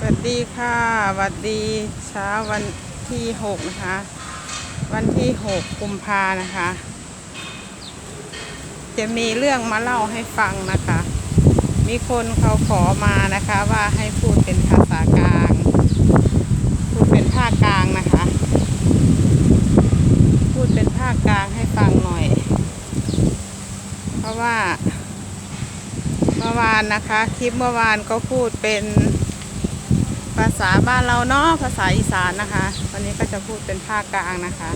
สวัสดีค่ะสวัสดีเช้าวันที่หกนะคะ วันที่หกกุมภานะคะ จะมีเรื่องมาเล่าให้ฟังนะคะ มีคนเขาขอมานะคะว่าให้พูดเป็นภาษากลาง พูดเป็นภาคกลางนะคะ พูดเป็นภาคกลางให้ฟังหน่อย เพราะว่าเมื่อวานนะคะ คลิปเมื่อวานก็พูดเป็น ภาษาบ้านเราเนาะภาษาอีสานนะคะ วันนี้ก็จะพูดเป็นภาคกลางนะคะ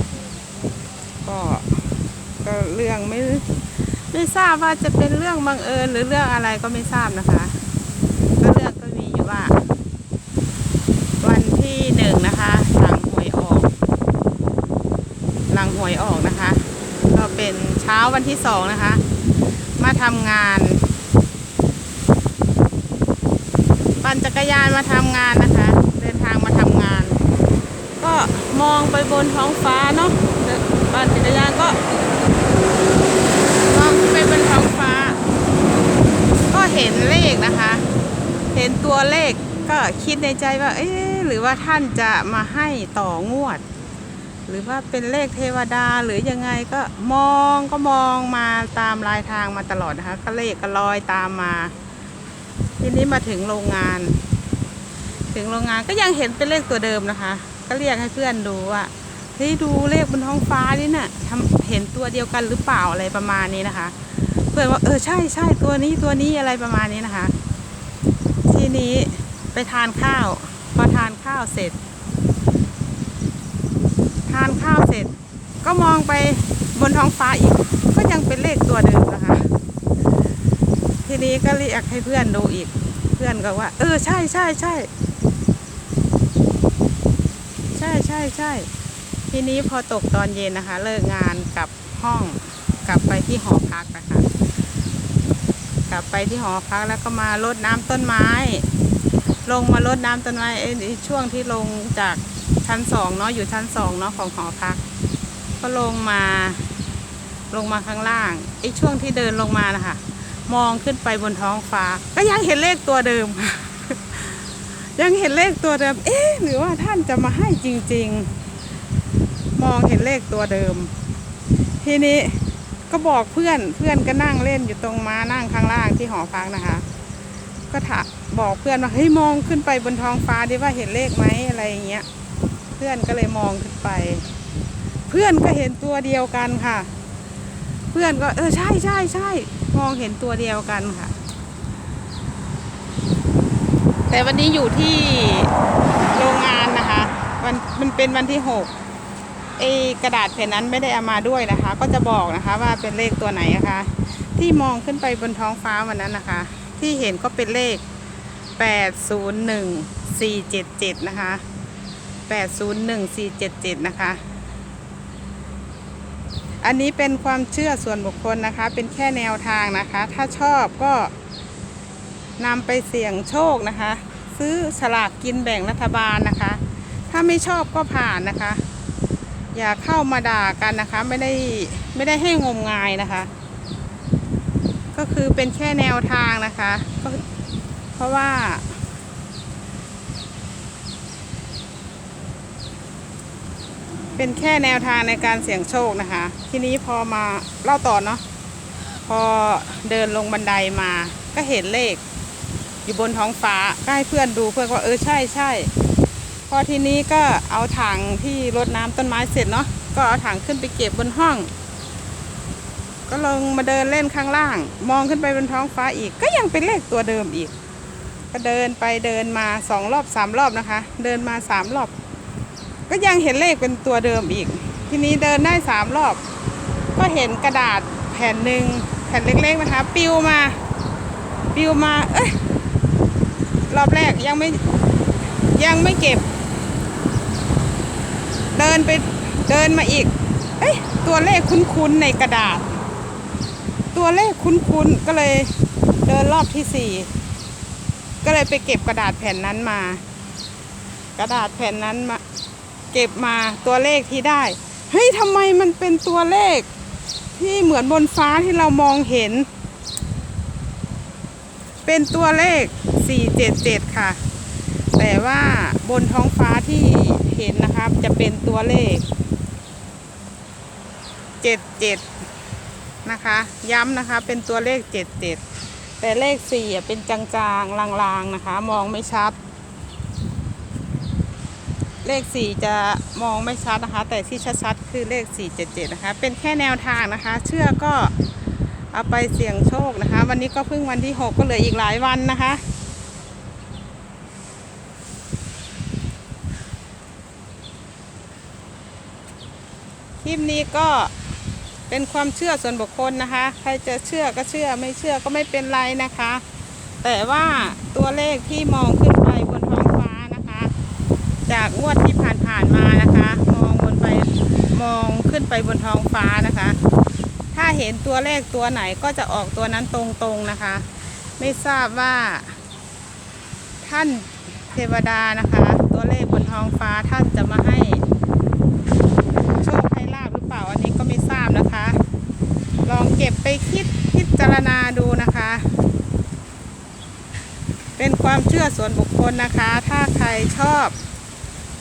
ก็ก็เรื่องไม่ไม่ทราบว่าจะเป็นเรื่องบังเอิญหรือเรื่องอะไรก็ไม่ทราบนะคะก็เรื่องก็มีอยู่ว่า วันที่หนึ่งนะคะ หลังหวยออก หลังหวยออกนะคะ ก็เป็นเช้าวันที่สองนะคะ มาทำงาน ปั่นจักรยานมาทำงานนะคะ เดินทางมาทำงาน ก็มองไปบนท้องฟ้าเนาะปั่นจักรยานก็ มองไปบนท้องฟ้า ก็เห็นเลขนะคะ เห็นตัวเลขก็คิดในใจว่า เอ๊ะหรือว่าท่านจะมาให้ต่องวด หรือว่าเป็นเลขเทวดาหรือยังไงก็มองก็มองมาตามลายทางมาตลอดนะคะ ก็เลขก็ลอยตามมา ทีนี้มาถึงโรงงาน ถึงโรงงานก็ยังเห็นเป็นเลขตัวเดิมนะคะ ก็เรียกให้เพื่อนดูว่าเฮ้ยดูเลขบนท้องฟ้านี่น่ะทำเห็นตัวเดียวกันหรือเปล่าอะไรประมาณนี้นะคะ เพื่อนว่าเออใช่ใช่ตัวนี้ตัวนี้อะไรประมาณนี้นะคะ ทีนี้ไปทานข้าว พอทานข้าวเสร็จ ทานข้าวเสร็จ ก็มองไปบนท้องฟ้าอีก ก็ยังเป็นเลขตัวเดิมนะคะ ทีนี้ก็เรียกให้เพื่อนดูอีก เพื่อนก็ว่า เออใช่ใช่ใช่ใช่ใช่ใช่ทีนี้พอตกตอนเย็นนะคะ เลิกงานกลับห้องกลับไปที่หอพักนะคะ กลับไปที่หอพักแล้วก็มารดน้ำต้นไม้ ลงมารดน้ำต้นไม้เอ้ยช่วงที่ลงจากชั้นสองเนาะอยู่ชั้นสองเนาะของหอพัก ก็ลงมาลงมาข้างล่างไอ้ช่วงที่เดินลงมานะคะ มองขึ้นไปบนท้องฟ้า ก็ยังเห็นเลขตัวเดิม ยังเห็นเลขตัวเดิม เอ๊ะหรือว่าท่านจะมาให้จริง ๆ มองเห็นเลขตัวเดิม ทีนี้ก็บอกเพื่อนเพื่อนก็นั่งเล่นอยู่ตรงม้านั่งข้างล่างที่หอพักนะคะ ก็ถามบอกเพื่อนว่าเฮ้ยมองขึ้นไปบนท้องฟ้าดิว่าเห็นเลขไหมอะไรอย่างเงี้ย เพื่อนก็เลยมองขึ้นไป เพื่อนก็เห็นตัวเดียวกันค่ะ เพื่อนก็เออใช่ใช่ใช่มองเห็นตัวเดียวกันค่ะ แต่วันนี้อยู่ที่โรงงานนะคะวันมันเป็นวันที่หกเอกระดาษแผ่นนั้นไม่ได้เอามาด้วยนะคะ ก็จะบอกนะคะว่าเป็นเลขตัวไหนนะคะ ที่มองขึ้นไปบนท้องฟ้าวันนั้นนะคะ ที่เห็นก็เป็นเลข 801477 นะคะ 801477 นะคะ อันนี้เป็นความเชื่อส่วนบุคคลนะคะ เป็นแค่แนวทางนะคะ ถ้าชอบก็นำไปเสี่ยงโชคนะคะ ซื้อฉลากกินแบ่งรัฐบาลนะคะ ถ้าไม่ชอบก็ผ่านนะคะ อย่าเข้ามาด่ากันนะคะ ไม่ได้ไม่ได้ให้งมงายนะคะ ก็คือเป็นแค่แนวทางนะคะก็เพราะว่า เป็นแค่แนวทางในการเสี่ยงโชคนะคะ ทีนี้พอมาเล่าต่อเนาะพอเดินลงบันไดมา ก็เห็นเลข อยู่บนท้องฟ้าก็ให้เพื่อนดูเพื่อนว่าเออใช่ใช่พอทีนี้ก็เอาถังที่รดน้ำต้นไม้เสร็จเนาะก็เอาถังขึ้นไปเก็บบนห้อง ก็ลงมาเดินเล่นข้างล่าง มองขึ้นไปบนท้องฟ้าอีก ก็ยังเป็นเลขตัวเดิมอีก ก็เดินไปเดินมาสองรอบสามรอบนะคะ เดินมาสามรอบ ก็ยังเห็นเลขเป็นตัวเดิมอีก ทีนี้เดินได้สามรอบ ก็เห็นกระดาษแผ่นหนึ่งแผ่นเล็กๆนะคะปิวมา ปิวมา เอ้ยรอบแรกยังไม่ยังไม่เก็บ เดินไปเดินมาอีก เอ้ยตัวเลขคุ้นๆในกระดาษ ตัวเลขคุ้นๆก็เลยเดินรอบที่สี่ก็เลยไปเก็บกระดาษแผ่นนั้นมา กระดาษแผ่นนั้นมา เก็บมาตัวเลขที่ได้ เฮ้ยทำไมมันเป็นตัวเลข ที่เหมือนบนฟ้าที่เรามองเห็น เป็นตัวเลข 477 ค่ะ แต่ว่าบนท้องฟ้าที่เห็นนะครับ จะเป็นตัวเลขเจ็ดเจ็ดนะคะ ย้ำนะคะเป็นตัวเลขเจ็ดเจ็ดแต่เลขสี่อะเป็นจางๆ ลางๆ นะคะ มองไม่ชัด เลขสี่จะมองไม่ชัดนะคะ แต่ที่ชัดๆคือเลขสี่เจ็ดเจ็ดนะคะ เป็นแค่แนวทางนะคะ เชื่อก็เอาไปเสี่ยงโชคนะคะ วันนี้ก็เพิ่งวันที่หกก็เหลืออีกหลายวันนะคะคลิปนี้ก็เป็นความเชื่อส่วนบุคคลนะคะ ใครจะเชื่อก็เชื่อไม่เชื่อก็ไม่เป็นไรนะคะ แต่ว่าตัวเลขที่มองขึ้นไปบนท้องฟ้านะคะ จากงวดที่ผ่านๆมานะคะ มองบนไปมองขึ้นไปบนท้องฟ้านะคะ ถ้าเห็นตัวเลขตัวไหนก็จะออกตัวนั้นตรงๆนะคะ ไม่ทราบว่า ท่านเทวดานะคะ ตัวเลขบนท้องฟ้าท่านจะมาให้โชคให้ลาบหรือเปล่าอันนี้ก็ไม่ทราบนะคะ ลองเก็บไปคิดพิจารณาดูนะคะ เป็นความเชื่อส่วนบุคคลนะคะ ถ้าใครชอบ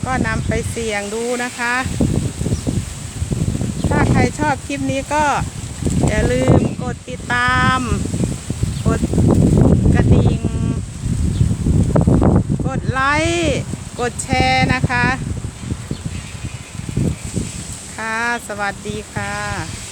ก็นำไปเสี่ยงดูนะคะ ถ้าใครชอบคลิปนี้ก็อย่าลืมกดติดตาม กดกระดิ่ง กดไลค์ กดแชร์นะคะ ค่ะ สวัสดีค่ะ